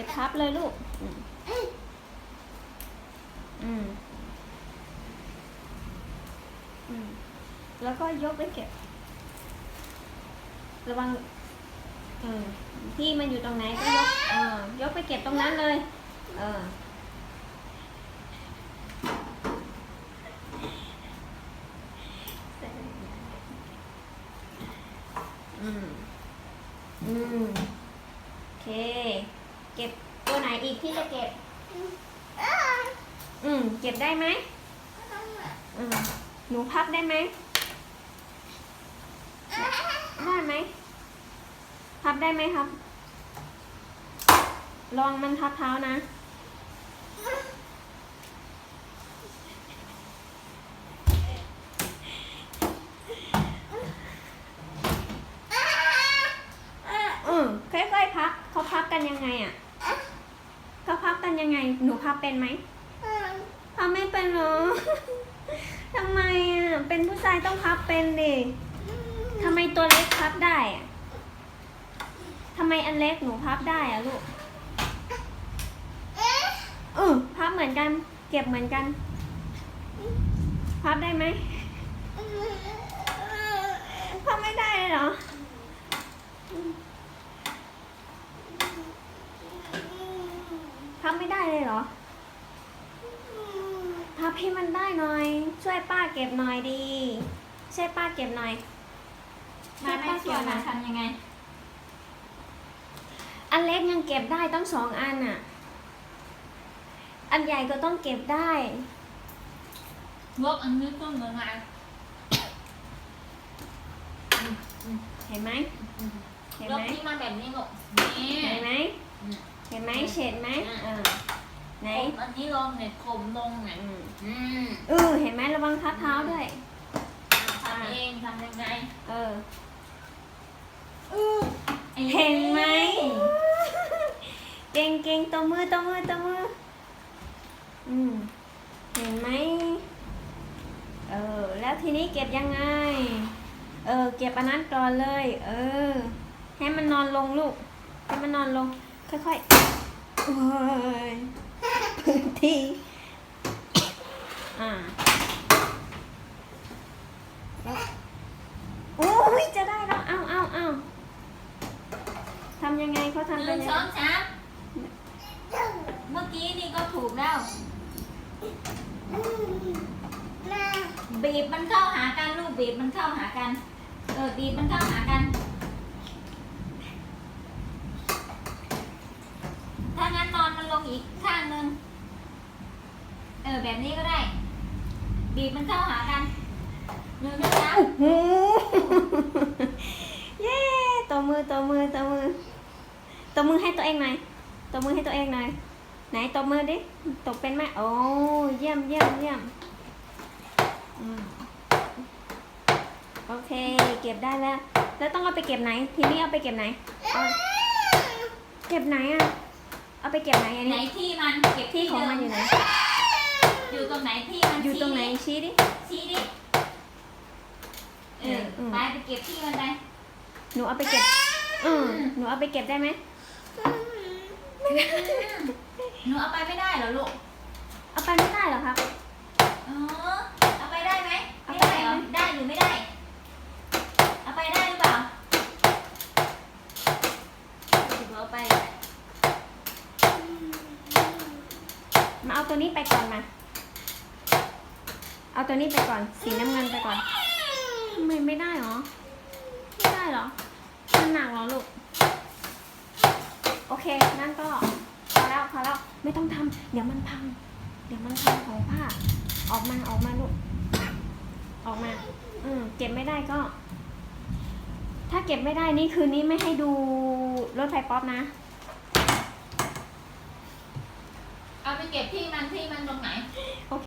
ก็บพับเลยลูกอืมอืม อืม แล้วก็ยกไปเก็บ ระวังเออที่มันอยู่ตรงไหนก็ยกเออยกไปเก็บตรงนั้นเลย เอออืม อืม โอเค เก็บตัวไหนอีกที่จะเก็บ อืม เก็บได้ไหมอืมหนูพับได้ไหม ได้ไหม พับได้ไหมครับ ลองมันทับเท้านะ อืมค่อยๆพับ เขาพับกัน ยังไงอะเขาพับกันยังไง หนูพับเป็นไหมพับไม่เป็นเหรอทำไมอะ เป็นผู้ชายต้องพับเป็นดิทำไมตัวเล็กพับได้อะทำไมอันเล็กหนูพับได้อะลูกอือพับเหมือนกัน เก็บเหมือนกัน พับได้ไหมพับไม่ได้เลยเหรอ พับไม่ได้ เลยเหรอ พับให้มันได้หน่อย ช่วยป้าเก็บหน่อยดี ช่วยป้าเก็บหน่อยมาไม่ช่วยมาทำยังไง อันเล็กยังเก็บได้ต้องสองอันอะ อันใหญ่ก็ต้องเก็บได้ลบอันนี้ก็เหมือนไงเห็นไหมเห็นลไหบมที่มันแบบนี้ลูกนี่เห็นไหมอืมเห็นไหมเฉดไหมเออ ไหนผมอันนี้ลงเนี่ยคมลงเนี่ยอืมอืมเออเห็นไหมระวังทับเท้าด้วย ทำเองทำยังไงเออ ไอ้เห็นไหม เก่งเก่งตัวมือตัวมือตัวมือ อืม เห็นไหม เออ แล้วทีนี้เก็บยังไง เออ เก็บอันนั้นก่อนเลย เออ ให้มันนอนลงลูก ให้มันนอนลง ค่อยๆโอ้ย พื้นที่ อ่าแล้วโอ้ยจะได้แล้ว เอาเอาเอาทำยังไงเขาหทำเป็นึ่นงยังสไงองสามเมื่อกี้นี่ก็ถูกแล้ว บีบมันเข้าหากันลูกบีบมันเข้าหากัน เออบีบมันเข้าหากัน ถ้างั้นนอนมันล งอีกข้างหนึ่งเออแบบนี้ก็ได้ บีบมันเข้าหากันหนึ่งนะจ๊ะโอ้โหเย้ตัวมือตัวมือตัวมือตัวมือให้ตัวเองหน่อยตัวมือให้ตัวเองหน่อยไหนตัวมือดิตกเป็นไหมโอ้เยี่ยมเยี่ยมเยี่ยมอืมโอเค เก็บได้แล้ว แล้วต้องเอาไปเก็บไหน ทีนี้เอาไปเก็บไหนเอาเก็บไหนอะ เอาไปเก็บไหนอันไหนนี้ ที่มันเก็บที่ที่ของเดิมันมอยู่ไหน อยู่ตรงไหนที่มันอยู่ตรงไหนชี้ชี้ดิ ชี้ดิเอออืมไปไปเก็บที่มันไป หนูเอาไปเก็บอืมหนูเอาไปเก็บได้ไหม หนูเอาไปไม่ได้เหรอลูกเอาไปไม่ได้เหรอครับ เออเอาไปได้ไหม เอา ไม่ ไป ได้เหรอ ได้ไหม ได้หรือไม่ได้ เอาไปได้หรือเปล่าถือว่าเอาไป มาเอา ตัวนี้ไปก่อนมา เอาตัวนี้ไปก่อน สีน้ำเงินไปก่อนทำไมไม่ได้หรอ ไม่ได้เหรอ มันหนักเหรอลูก โอเค นั่นก็พอแล้วพอแล้ว ไม่ต้องทำเดี๋ยวมันพัง เดี๋ยวมันพังของผ้า ออกมาออกมาลูก ออกมา อืมเก็บไม่ได้ก็ ถ้าเก็บไม่ได้นี่คืนนี้ไม่ให้ดูรถไฟป๊อปนะ เอาไปเก็บที่มันที่มันตรงไหน โอเค